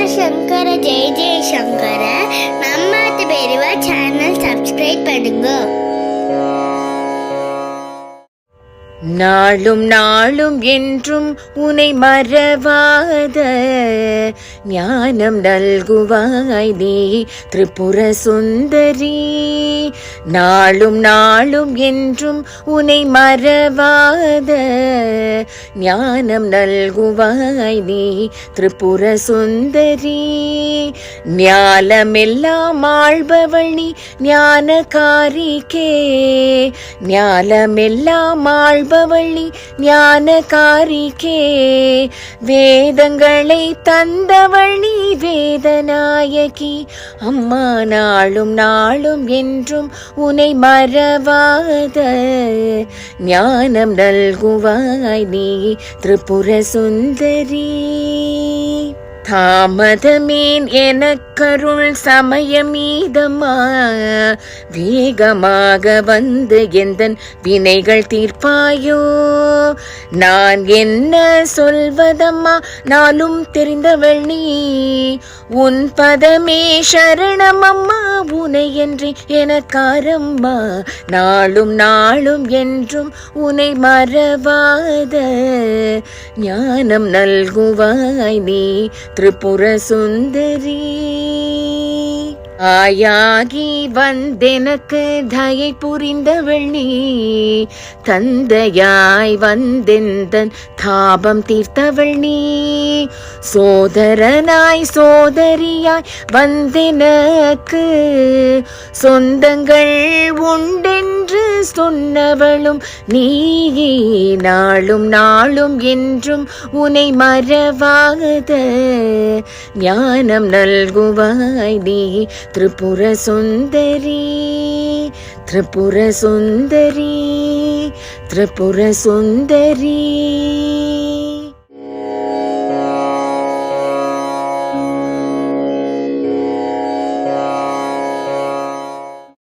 ಶಂಕರ ಶಂಕರ ಜಯ ಜಯ ಶಂಕರ. நம்ம பெரியவா channel subscribe பண்ணுங்க நாளும் நாளும் என்றும் உனை மறவாத ஞானம் நல்குவாய் நீ திரிபுர சுந்தரி. நாளும் நாளும் என்றும் உனை மறவாத ஞானம் நல்குவாய் நீ திரிபுர சுந்தரி. ஞாலமெல்லாம் ஆள்பவள் நீ ஞானகாரிக்கே. ஞாலமெல்லாம் ஆழ்ப நீ ஞானகாரிகே வேதங்களை தந்தவள் நீ வேதநாயகி அம்மா நாளும் நாளும் என்றும் உனை மறவாத ஞானம் நல்குவாய் நீ திரிபுர சுந்தரி தாமதமேன் எனக்கருள் சமயமீதமா? வேகமாக வந்து எந்தன் வினைகள் தீர்ப்பாயோ? நான் என்ன சொல்வதம்மா? நானும் தெரிந்தவள் நீ. உன் பதமே சரணம் அம்மா உனை என்று எனக்காரம்மா. நாளும் நாளும் என்றும் உனை மறவாத ஞானம் நல்குவாய் நீ திரிபுர சுந்தரி ஆயாகி வந்தெனக்கு தயை புரிந்தவள் நீ. தந்தையாய் வந்தெந்தன் தாபம் தீர்த்தவள் நீ. சோதரனாய் சோதரியாய் வந்தெனக்கு சொந்தங்கள் உண்டென்று சொன்னவளும் நீயே. நாளும் நாளும் என்றும் உனை மறவாத ஞானம் நல்குவாய் நீ. திரிபுர சுந்தரி திரிபுர சுந்தரி திரிபுர சுந்தரி.